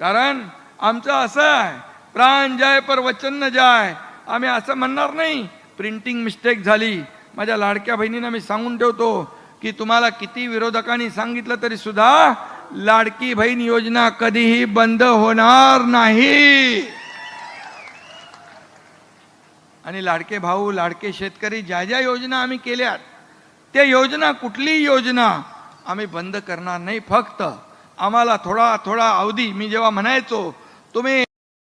कारण आमचं असं आहे प्राण जाय पर वचन न जाय. आम्ही असं म्हणणार नाही प्रिंटिंग मिस्टेक झाली. माझ्या लाडक्या बहिणींना मी सांगून ठेवतो की तुम्हाला किती विरोधकांनी सांगितलं तरी सुद्धा लाडकी बहीण योजना कधीही बंद होणार नाही. आणि लाडके भाऊ लाडके शेतकरी ज्या ज्या योजना आम्ही केल्यात त्या योजना कुठलीही योजना आम्ही बंद करणार नाही फक्त. आम्हाला थोडा थोडा अवधी मी जेव्हा म्हणायचो तुम्ही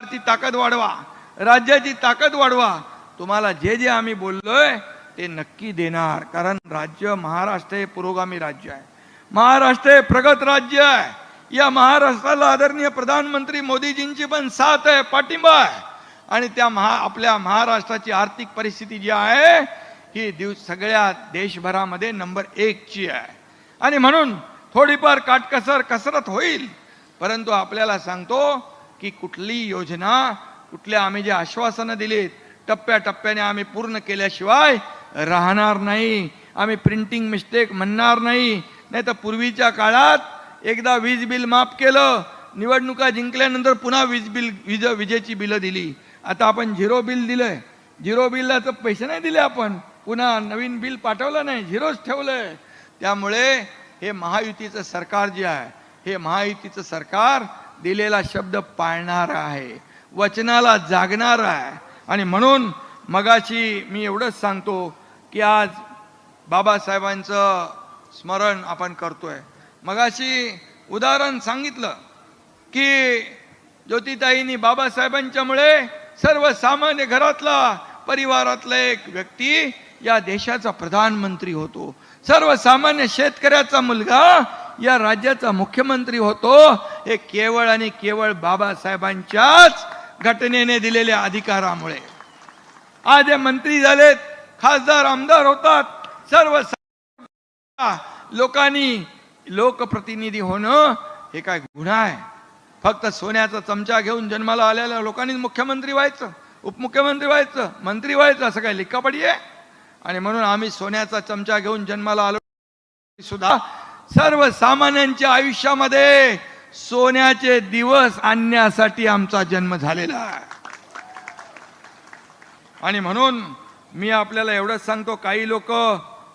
ती ताकद वाढवा राज्याची ताकद वाढवा. तुम्हाला जे जे आम्ही बोललोय ते नक्की देणार. कारण राज्य महाराष्ट्र हे पुरोगामी राज्य आहे. महाराष्ट्र हे प्रगत राज्य आहे. या महाराष्ट्राला आदरणीय प्रधानमंत्री मोदीजींची पण साथ आहे पाठिंबा आहे. आणि त्या महा आपल्या महाराष्ट्राची आर्थिक परिस्थिती जी आहे ही दिवस सगळ्या देशभरामध्ये नंबर एकची आहे. आणि म्हणून थोडीफार काटकसर कसरत होईल. परंतु आपल्याला सांगतो की कुठली योजना कुठल्या आम्ही जे आश्वासनं दिलीत टप्प्याटप्प्याने आम्ही पूर्ण केल्याशिवाय राहणार नाही. आम्ही प्रिंटिंग मिस्टेक म्हणणार नाही. नाही तर पूर्वीच्या काळात एकदा वीज बिल माफ केलं निवडणुका जिंकल्यानंतर पुन्हा वीज बिल वीज विजेची बिलं दिली. आता आपण झिरो बिल दिलंय. झिरो बिलला तर पैसे नाही दिले आपण. पुन्हा नवीन बिल पाठवलं नाही. झिरोच ठेवलंय. त्यामुळे हे महायुतीचं सरकार जे आहे हे महायुतीचं सरकार दिलेला शब्द पाळणार आहे वचनाला जागणार आहे. आणि म्हणून मगाशी मी एवढंच सांगतो की आज बाबासाहेबांचं स्मरण आपण करतोय. मगाशी उदाहरण सांगितलं की ज्योतिताईंनी बाबासाहेबांच्यामुळे सर्वसामान्य घरातला परिवारातला एक व्यक्ती या देशाचा प्रधानमंत्री होतो. सर्वसामान्य शेतकऱ्याचा मुलगा या राज्याचा मुख्यमंत्री होतो हे केवळ आणि केवळ बाबासाहेबांच्याच घटनेने दिलेल्या अधिकारामुळे. आज हे मंत्री झालेत खासदार आमदार होतात सर्व लोकांनी लोकप्रतिनिधी होणं हे काय गुन्हा आहे? फक्त सोन्याचा चमचा घेऊन जन्माला आलेल्या लोकांनी मुख्यमंत्री व्हायचं उपमुख्यमंत्री व्हायचं मंत्री व्हायचं असं काय लिखापडी आहे? आणि म्हणून आम्ही सोन्याचा चमचा घेऊन जन्माला आलो. सुद्धा सर्वसामान्यांच्या आयुष्यामध्ये सोन्याचे दिवस आणण्यासाठी आमचा जन्म झालेला आहे. आणि म्हणून मी आपल्याला एवढंच सांगतो काही लोक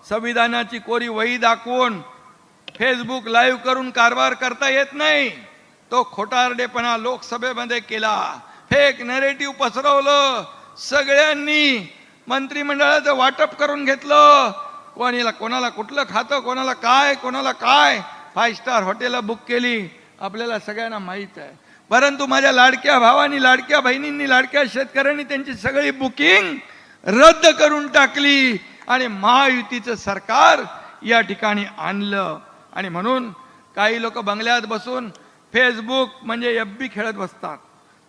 संविधानाची कोरी वही दाखवून फेसबुक लाईव्ह करून कारभार करता येत नाही. तो खोटारडेपणा लोकसभेमध्ये केला. फेक नरेटिव्ह पसरवलं. सगळ्यांनी मंत्रिमंडळाचं वाटप करून घेतलं. कोणीला कोणाला कुठलं खातं कोणाला काय कोणाला काय? फाय स्टार हॉटेल बुक केली. आपल्याला सगळ्यांना माहीत आहे. परंतु माझ्या लाडक्या भावानी लाडक्या बहिणींनी लाडक्या शेतकऱ्यांनी त्यांची सगळी बुकिंग रद्द करून टाकली. आणि महायुतीचं सरकार या ठिकाणी आणलं. आणि म्हणून काही लोक बंगल्यात बसून फेसबुक म्हणजे यब्बी बी खेळत बसतात.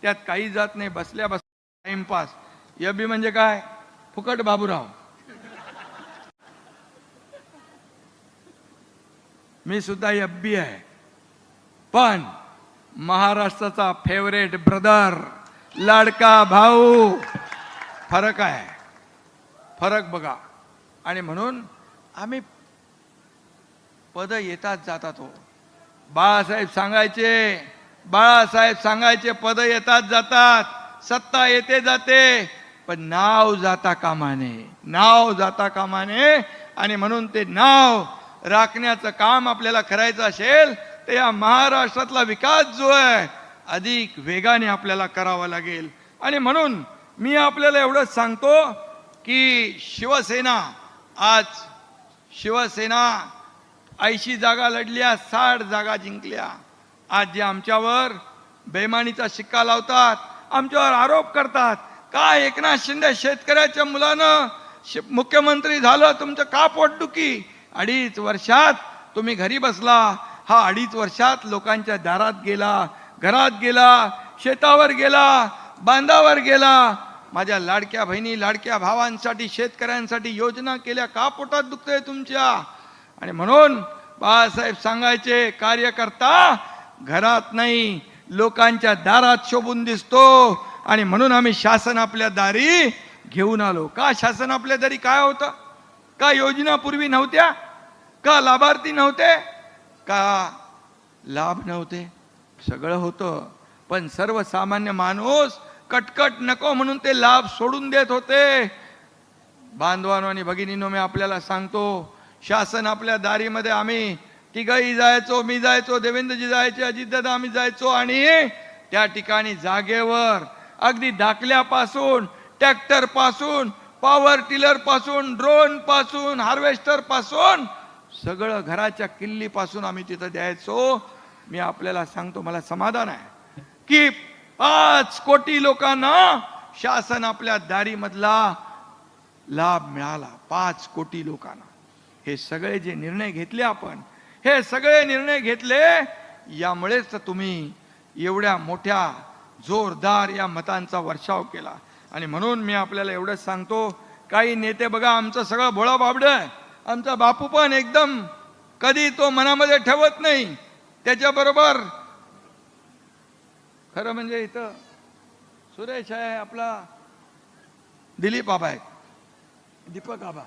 त्यात काही जात नाही. बसल्या बस टाइमपास यब्बी म्हणजे काय? फुकट बाबूराव. मी सुद्धा यब्बी आहे. पण महाराष्ट्राचा फेवरेट ब्रदर लाडका भाऊ फरक आहे. फरक बघा. आणि म्हणून आम्ही पद येतात जातात हो बाळासाहेब सांगायचे बाळासाहेब सांगायचे पद येतात जातात सत्ता येते जाते. पण नाव जाता कामाने नाव जाता कामाने आणि म्हणून ते नाव राखण्याचं काम आपल्याला करायचं असेल तर या महाराष्ट्रातला विकास जो आहे अधिक वेगाने आपल्याला करावा लागेल. आणि म्हणून मी आपल्याला एवढंच सांगतो की शिवसेना आज शिवसेना ऐंशी जागा लढल्या साठ जागा जिंकल्या. आज जे आमच्यावर बेमानीचा शिक्का लावतात आमच्यावर आरोप करतात काय एकनाथ शिंदे शेतकऱ्याच्या मुलानं मुख्यमंत्री झालं तुमचं का पोटदुखी अडीच वर्षात तुम्ही घरी बसला हा अडीच वर्षात लोकांच्या दारात गेला घरात गेला शेतावर गेला बांधावर गेला. माझ्या लाडक्या बहिणी लाडक्या भावांसाठी शेतकऱ्यांसाठी योजना केल्या का पोटात दुखतंय तुमच्या. आणि म्हणून बाळासाहेब सांगायचे कार्यकर्ता घरात नाही लोकांच्या दारात शोभून दिसतो. आणि म्हणून आम्ही शासन आपल्या दारी घेऊन आलो. का शासन आपल्या दारी? काय होतं? का योजना पूर्वी नव्हत्या? का लाभार्थी नव्हते? का लाभ नव्हते? सगळं होतं. पण सर्वसामान्य माणूस कटकट नको म्हणून ते लाभ सोडून देत होते. बांधवानो आणि भगिनीनो मी आपल्याला सांगतो शासन आपल्या दारीमध्ये आम्ही तिघही जायचो मी जायचो देवेंद्रजी जायचे अजितदादा आम्ही जायचो आणि त्या ठिकाणी जागेवर अगदी धाकल्यापासून टॅक्टरपासून पॉवर टिलरपासून ड्रोनपासून हार्वेस्टरपासून सगळं घराच्या किल्लीपासून आम्ही तिथं द्यायचो. मी आपल्याला सांगतो मला समाधान आहे की पाच कोटी लोकांना शासन आपल्या दारीमधला लाभ मिळाला. पाच कोटी लोकांना. हे सगळे जे निर्णय घेतले आपण हे सगळे निर्णय घेतले यामुळेच तर तुम्ही एवढ्या मोठ्या जोरदार या मतांचा वर्षाव केला. आणि म्हणून मी आपल्याला एवढंच सांगतो काही नेते बघा आमचं सगळं भोळा बाबडं आहे. आमचा बापू पण एकदम कधी तो मनामध्ये ठेवत नाही. त्याच्याबरोबर खरं म्हणजे इथं सुरेश आहे आपला दिलीप आबा आहे दीपक आबा.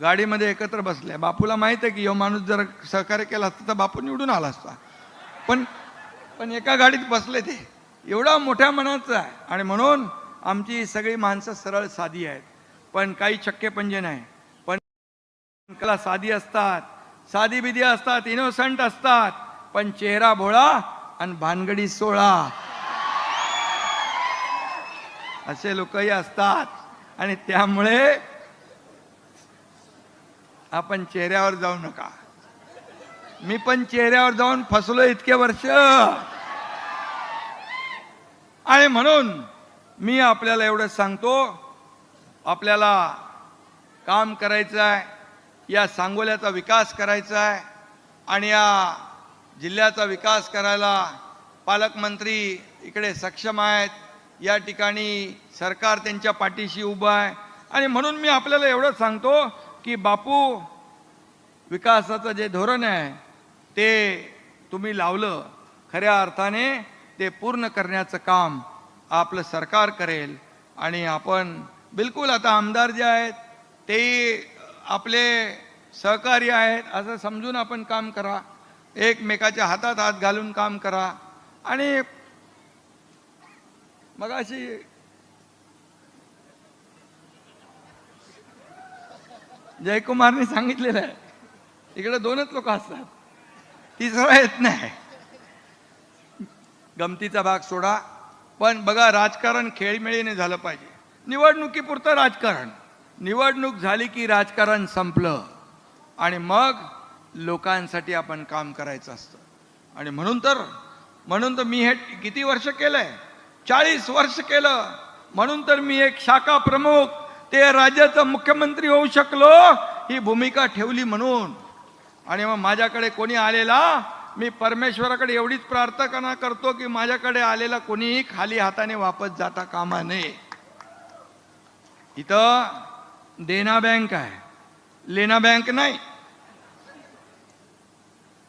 गाडीमध्ये एकत्र बसले. बापूला माहीत आहे की यो माणूस जर सहकार्य केला असता तर बापू निवडून आला असता. पण पण एका गाडीत बसले ते. एवढा मोठ्या मनाचा आहे. आणि म्हणून आमची सगळी माणसं सरळ साधी आहेत. पण काही चक्के पंजे नाही. पण कला साधी असतात. साधी बिधी असतात इनोसंट असतात. पण चेहरा भोळा आणि भानगडी सोळा. असे लोकही असतात. आणि त्यामुळे आपण चेहऱ्यावर जाऊ नका. मी पण चेहऱ्यावर जाऊन फसलो इतके वर्ष. आणि म्हणून मी आपल्याला एवढं सांगतो आपल्याला काम करायचं आहे या सांगोल्याचा विकास करायचा आहे आणि या जिल्ह्याचा विकास करायला पालकमंत्री इकडे सक्षम आहेत. या ठिकाणी सरकार त्यांच्या पाठीशी उभं आहे. आणि म्हणून मी आपल्याला एवढं सांगतो की बापू विकासाचं जे धोरण आहे ते तुम्ही लावलं खऱ्या अर्थाने ते पूर्ण करण्याचं काम आपलं सरकार करेल. आणि आपण बिलकुल आता आमदार जे आहेत ते आपले सहकारी आहेत असं समजून आपण काम करा. एकमेकाच्या हातात हात घालून काम करा. आणि मग अशी जयकुमारने सांगितलेलं आहे इकडे दोनच लोक असतात. तिसरा येत नाही. गमतीचा भाग सोडा पण बघा राजकारण खेळमेळीने झालं पाहिजे. निवडणुकीपुरतं राजकारण. निवडणूक झाली की राजकारण संपलं. आणि मग लोकांसाठी आपण काम करायचं असतं. आणि म्हणून तर म्हणून तर मी हे किती वर्ष केलंय? चाळीस वर्ष केलं. म्हणून तर मी एक शाखा प्रमुख ते राज्याचा मुख्यमंत्री होऊ शकलो ही भूमिका ठेवली म्हणून. आणि मग माझ्याकडे कोणी आलेला मी परमेश्वराकडे एवढीच प्रार्थना करतो की माझ्याकडे आलेला कोणीही खाली हाताने वापस जाता कामा नये. इथं देना बँक आहे. लेना बँक नाही.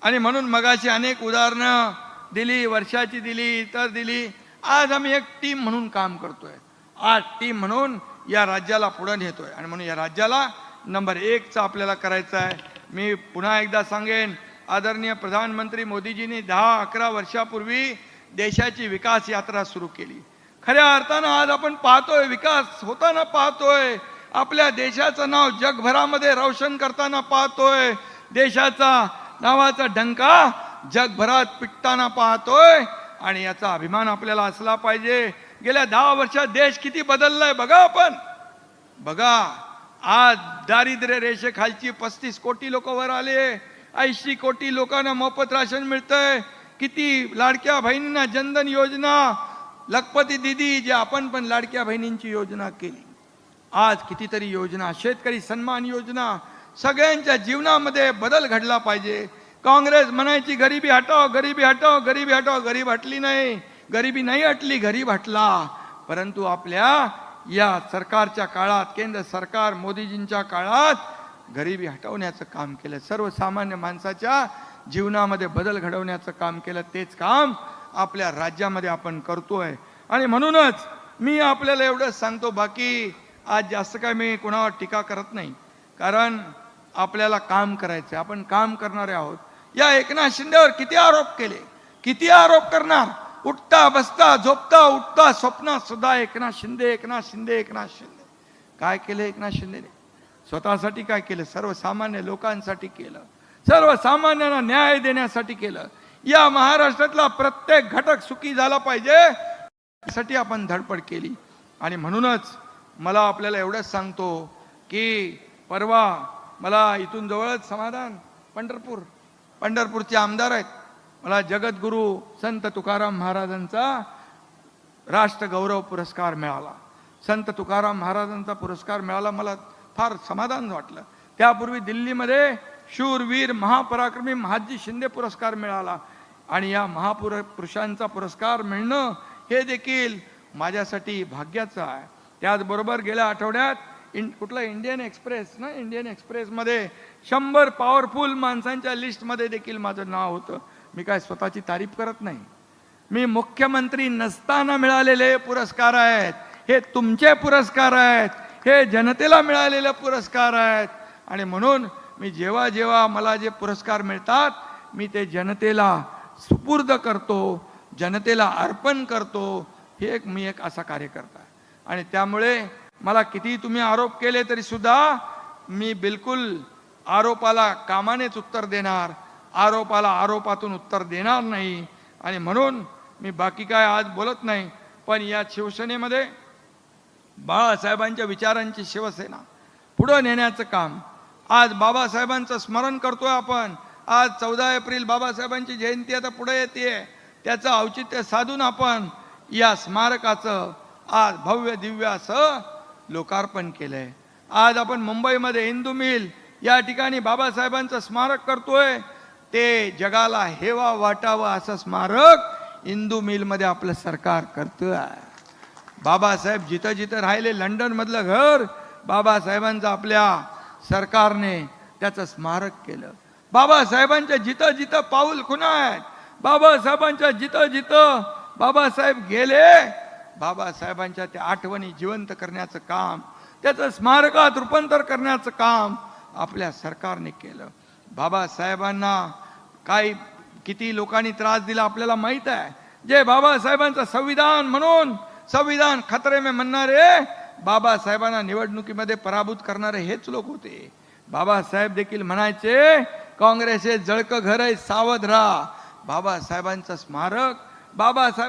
आणि म्हणून मगाशी अनेक उदाहरणं दिली वर्षाची दिली इतर दिली. आज आम्ही एक टीम म्हणून काम करतोय. आज टीम म्हणून या राज्याला पुढे नेतोय. आणि म्हणून या राज्याला नंबर एकचा आपल्याला करायचा आहे. मी पुन्हा एकदा सांगेन आदरणीय प्रधानमंत्री मोदीजींनी दहा अकरा वर्षापूर्वी देशाची विकास यात्रा सुरू केली. खऱ्या अर्थानं आज आपण पाहतोय विकास होताना पाहतोय आपल्या देशाचं नाव जगभरामध्ये रोशन करताना पाहतोय देशाचा नावाचा डंका जगभरात पिटताना पाहतोय आणि याचा अभिमान आपल्याला असला पाहिजे. गेल्या दहा वर्षात देश किती बदललाय बघा आपण. बघा. आज दारिद्र्य रेषेखालची पस्तीस कोटी लोक वर आले ऐंशी कोटी लोकांना मोफत राशन मिळतंय. किती लाडक्या बहिणींना जनधन योजना. लखपती दिदी जे आपण पण लाडक्या बहिणींची योजना केली. आज कितीतरी योजना शेतकरी सन्मान योजना. सगळ्यांच्या जीवनामध्ये बदल घडला पाहिजे. काँग्रेस म्हणायची गरिबी हटाव गरिबी हटाव गरिबी हटाव गरीब हटली नाही. गरिबी नाही हटली गरीब हटला. परंतु आपल्या या सरकारच्या काळात केंद्र सरकार मोदीजींच्या काळात गरिबी हटवण्याचं काम केलं. सर्वसामान्य माणसाच्या जीवनामध्ये बदल घडवण्याचं काम केलं. तेच काम आपल्या राज्यामध्ये आपण करतोय. आणि म्हणूनच मी आपल्याला एवढंच सांगतो बाकी आज जास्त काय मी कुणावर टीका करत नाही. कारण आपल्याला काम करायचं आपण काम करणारे आहोत. या एकनाथ शिंदेवर किती आरोप केले? किती आरोप करणार? उठता बसता झोपता उठता स्वप्न सुद्धा एकनाथ शिंदे एकनाथ शिंदे एकनाथ शिंदे. काय केलं एकनाथ शिंदेने? स्वतःसाठी काय केलं? सर्वसामान्य लोकांसाठी केलं. सर्वसामान्यांना न्याय देण्यासाठी केलं. या महाराष्ट्रातला प्रत्येक घटक सुखी झाला पाहिजे यासाठी आपण धडपड केली. आणि म्हणूनच मला आपल्याला एवढंच सांगतो की परवा मला इथून जवळच समाधान पंढरपूर. पंढरपूरचे आमदार आहेत. मला जगद्गुरू संत तुकाराम महाराजांचा राष्ट्रगौरव पुरस्कार मिळाला. संत तुकाराम महाराजांचा पुरस्कार मिळाला मला फार समाधान वाटलं. त्यापूर्वी दिल्लीमध्ये शूरवीर महापराक्रमी महाजी शिंदे पुरस्कार मिळाला आणि या महापुर पुरुषांचा पुरस्कार मिळणं हे देखील माझ्यासाठी भाग्याचं आहे. त्याचबरोबर गेल्या आठवड्यात इन कुठला इंडियन एक्सप्रेस ना इंडियन एक्सप्रेसमध्ये शंभर पॉवरफुल माणसांच्या लिस्टमध्ये देखील माझं नाव होतं. मी काय स्वतःची तारीफ करत नाही. मी मुख्यमंत्री नसताना मिळालेले पुरस्कार आहेत. हे तुमचे पुरस्कार आहेत. हे जनतेला मिळालेले पुरस्कार आहेत. आणि म्हणून मी जेव्हा जेव्हा मला जे पुरस्कार मिळतात मी ते जनतेला सुपूर्द करतो जनतेला अर्पण करतो. हे एक मी एक असा कार्यकर्ता आहे. आणि त्यामुळे मला कितीही तुम्ही आरोप केले तरी सुद्धा मी बिलकुल आरोपाला कामानेच उत्तर देणार. आरोपाला आरोपातून उत्तर देणार नाही. आणि म्हणून मी बाकी काय आज बोलत नाही पण या शिवसेनेमध्ये बाळासाहेबांच्या विचारांची शिवसेना पुढं नेण्याचं काम. आज बाबासाहेबांचं स्मरण करतोय आपण. आज चौदा एप्रिल बाबासाहेबांची जयंती आता पुढे येते त्याचं औचित्य साधून आपण या स्मारकाचं आज भव्य दिव्य असं लोकार्पण केलंय. आज आपण मुंबईमध्ये हिंदू मिल या ठिकाणी बाबासाहेबांचं स्मारक करतोय. ते जगाला हेवा वाटावं असं स्मारक हिंदू मिलमध्ये आपलं सरकार करतं बाबासाहेब जिथं जिथं राहिले लंडनमधलं घर बाबासाहेबांचं आपल्या सरकारने त्याचं स्मारक केलं. बाबासाहेबांच्या जिथं जिथं पाऊल खुणा आहेत बाबासाहेबांच्या जिथं जिथं बाबासाहेब गेले बाबासाहेबांच्या त्या आठवणी जिवंत करण्याचं काम त्याचं स्मारकात रूपांतर करण्याचं काम आपल्या सरकारने केलं. बाबासाहेबांना काही किती लोकांनी त्रास दिला आपल्याला माहीत आहे. जे बाबासाहेबांचं संविधान म्हणून संविधान खतरे में म्हणणारे बाबासाहेबांना निवडणुकीमध्ये पराभूत करणारे हेच लोक होते. बाबासाहेब देखील म्हणायचे काँग्रेस हे जळकं घर आहे सावध राहा. बाबासाहेबांचं स्मारक बाबासाहेब